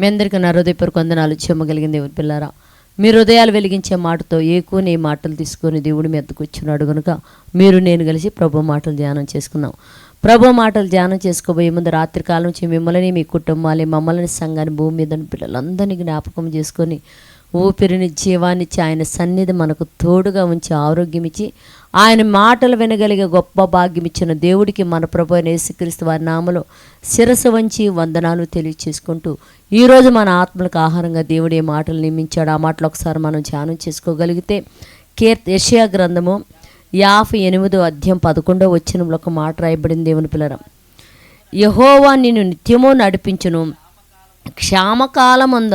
మీ అందరికీ నా హృదయపూర్వక వందనాలు చెమ్మగలిగిన దేవుని పిల్లారా. మీ హృదయాలు వెలిగించే మాటతో ఏకుని మాటలు తీసుకొని దేవుడి మీ ఎత్తుకొచ్చున్నాడు కనుక మీరు నేను కలిసి ప్రభు మాటలు ధ్యానం చేసుకున్నాం ప్రభు మాటలు ధ్యానం చేసుకోబోయే ముందు రాత్రి కాలం నుంచి మిమ్మల్ని మీ కుటుంబాలని మమ్మల్ని సంఘాన్ని భూమి మీద పిల్లలందరినీ జ్ఞాపకం చేసుకొని ఊపిరిని జీవాన్నిచ్చి ఆయన సన్నిధి మనకు తోడుగా ఉంచి ఆరోగ్యం ఇచ్చి ఆయన మాటలు వినగలిగే గొప్ప భాగ్యం ఇచ్చిన దేవుడికి మన ప్రభు అయిన యేసుక్రీస్తు వారి నామలో శిరస వంచి వందనాలు తెలియచేసుకుంటూ ఈరోజు మన ఆత్మలకు ఆహారంగా దేవుడు ఏ మాటలు నియమించాడు ఆ మాటలు ఒకసారి మనం ధ్యానం చేసుకోగలిగితే కీర్త యషియా గ్రంథము యాభై ఎనిమిదో అధ్యాయం పదకొండో వచ్చినంలో ఒక మాట రాయబడింది దేవుని పిల్లరం. యహోవా నిన్ను నిత్యమో నడిపించును. క్షామకాలమంద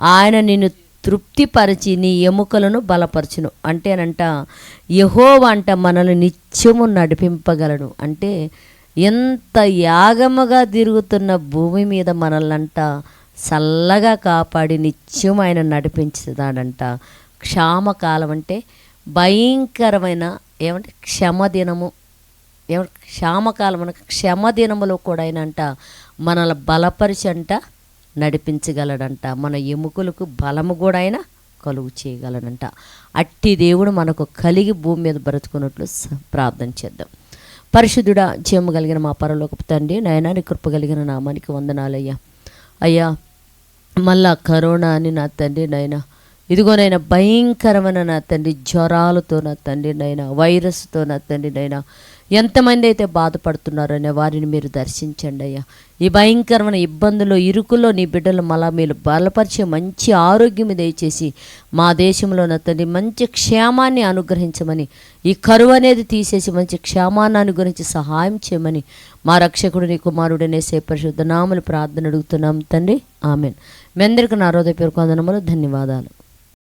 ఆయన నిన్ను తృప్తిపరిచి నీ ఎముకలను బలపరచును. అంటేనంట యహోవ అంట మనల్ని నిత్యము నడిపింపగలను. అంటే ఎంత యాగముగా తిరుగుతున్న భూమి మీద మనల్నంట చల్లగా కాపాడి నిత్యం ఆయన నడిపించుతాడంట. క్షామకాలం అంటే భయంకరమైన ఏమంటే క్షమదినము. ఏమంటే క్షామకాలం అనగా క్షమదినములో కూడా ఆయనంట మనల్ని బలపరిచి అంట నడిపించగలడంట. మన ఎముకలకు బలము కూడా ఆయన కలుగు చేయగలడంట. అట్టి దేవుడు మనకు కలిగి భూమి మీద బ్రతుకున్నట్లు ప్రార్థన చేద్దాం. పరిశుద్ధుడా జీవము కలిగిన మా పరలోకపు తండ్రి నయనాన్ని కృప కలిగిన నామానికి వందనాలయ్యా. అయ్యా మళ్ళా కరోనా అని నా తండ్రి నాయనా ఇదిగోనైనా భయంకరమైన నా తండ్రి జ్వరాలతో నా తండ్రి నైనా వైరస్తో నా తండ్రి నైనా ఎంతమంది అయితే బాధపడుతున్నారనే వారిని మీరు దర్శించండి అయ్యా. ఈ భయంకరమైన ఇబ్బందులు ఇరుకుల్లో నీ బిడ్డలు మళ్ళా మీరు బలపరిచే మంచి ఆరోగ్యం దయచేసి మా దేశంలో నా తండ్రి మంచి క్షేమాన్ని అనుగ్రహించమని ఈ కరువు అనేది తీసేసి మంచి క్షేమాన్ని అనుగ్రహించి సహాయం చేయమని మా రక్షకుడు నీ కుమారుడనే సే పరిశుద్ధ నామలు ప్రార్థన అడుగుతున్నాం తండ్రి. ఆమెన్. మీ అందరికీ నా హృదయ పేరు ధన్యవాదాలు.